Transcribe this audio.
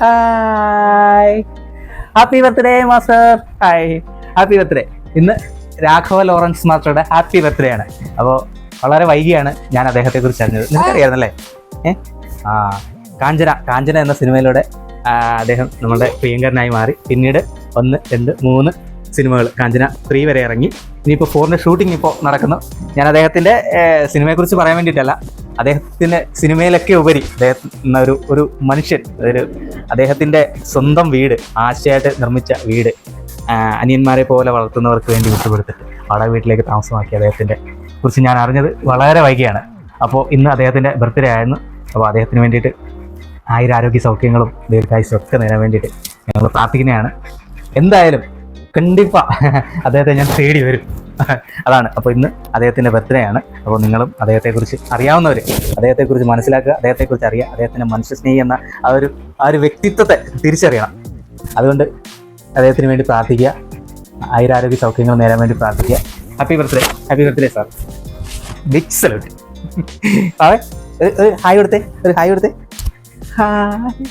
Hi happy birthday master hi happy birthday ഇന്ന് Raghava Lawrence മാസ്റ്ററുടെ happy birthday ആണ്. അപ്പോൾ വളരെ വൈകിയാണ് ഞാൻ അദ്ദേഹത്തെ കുറിച്ച് അറിഞ്ഞത്. നിനക്കറിയായിരുന്നല്ലേ ഏ? ആ കാഞ്ചന. കാഞ്ചന എന്ന സിനിമയിലൂടെ അദ്ദേഹം നമ്മുടെ പ്രിയങ്കരനായി മാറി. പിന്നീട് ഒന്ന് രണ്ട് മൂന്ന് സിനിമകൾ. കാഞ്ചന ത്രീ വരെ ഇറങ്ങി. ഇനിയിപ്പോൾ ഫോറിന്റെ ഷൂട്ടിംഗ് ഇപ്പോൾ നടക്കുന്നു. ഞാൻ അദ്ദേഹത്തിന്റെ സിനിമയെക്കുറിച്ച് പറയാൻ വേണ്ടിയിട്ടല്ല. അദ്ദേഹത്തിന്റെ സിനിമയിലൊക്കെ ഉപരി അദ്ദേഹം ഒരു ഒരു മനുഷ്യൻ ഒരു അദ്ദേഹത്തിന്റെ സ്വന്തം വീട് ആശയായിട്ട് നിർമ്മിച്ച വീട് അനിയന്മാരെ പോലെ വളർത്തുന്നവർക്ക് വേണ്ടി വിട്ടുകൊടുത്തിട്ട് വാടക വീട്ടിലേക്ക് താമസമാക്കി അദ്ദേഹത്തിന്റെ കുറിച്ച് ഞാൻ അറിഞ്ഞത് വളരെ വൈകിയാണ്. അപ്പോൾ ഇന്ന് അദ്ദേഹത്തിന്റെ ബർത്ത്ഡേ ആയിരുന്നു. അപ്പോൾ അദ്ദേഹത്തിന് വേണ്ടിയിട്ട് ആയിരം ആരോഗ്യ സൗഖ്യങ്ങളും ദീർഘായുസും ഒക്കെ നേടാൻ വേണ്ടിയിട്ട് ഞങ്ങൾ പ്രാർത്ഥിക്കുന്നതാണ്. എന്തായാലും കണ്ടിപ്പാ അദ്ദേഹത്തെ ഞാൻ തേടി വരും. അതാണ്. അപ്പോൾ ഇന്ന് അദ്ദേഹത്തിന്റെ ബർത്ത്ഡേ ആണ്. അപ്പോൾ നിങ്ങളും അദ്ദേഹത്തെക്കുറിച്ച് അറിയാവുന്നവർ അദ്ദേഹത്തെക്കുറിച്ച് മനസ്സിലാക്കുക അദ്ദേഹത്തെക്കുറിച്ച് അറിയുക അദ്ദേഹത്തിന്റെ മനുഷ്യസ്നേഹി എന്ന ആ ഒരു ആ ഒരു വ്യക്തിത്വത്തെ തിരിച്ചറിയണം. അതുകൊണ്ട് അദ്ദേഹത്തിന് വേണ്ടി പ്രാർത്ഥിക്കുക. ആയിരാരോഗ്യ സൗഖ്യങ്ങൾ നേരാൻ വേണ്ടി പ്രാർത്ഥിക്കുക. Happy birthday happy birthday sir big salute ഒരു ഹായ് കൊടുത്തേ ഒരു ഹായ് കൊടുത്തേ. ഹായ്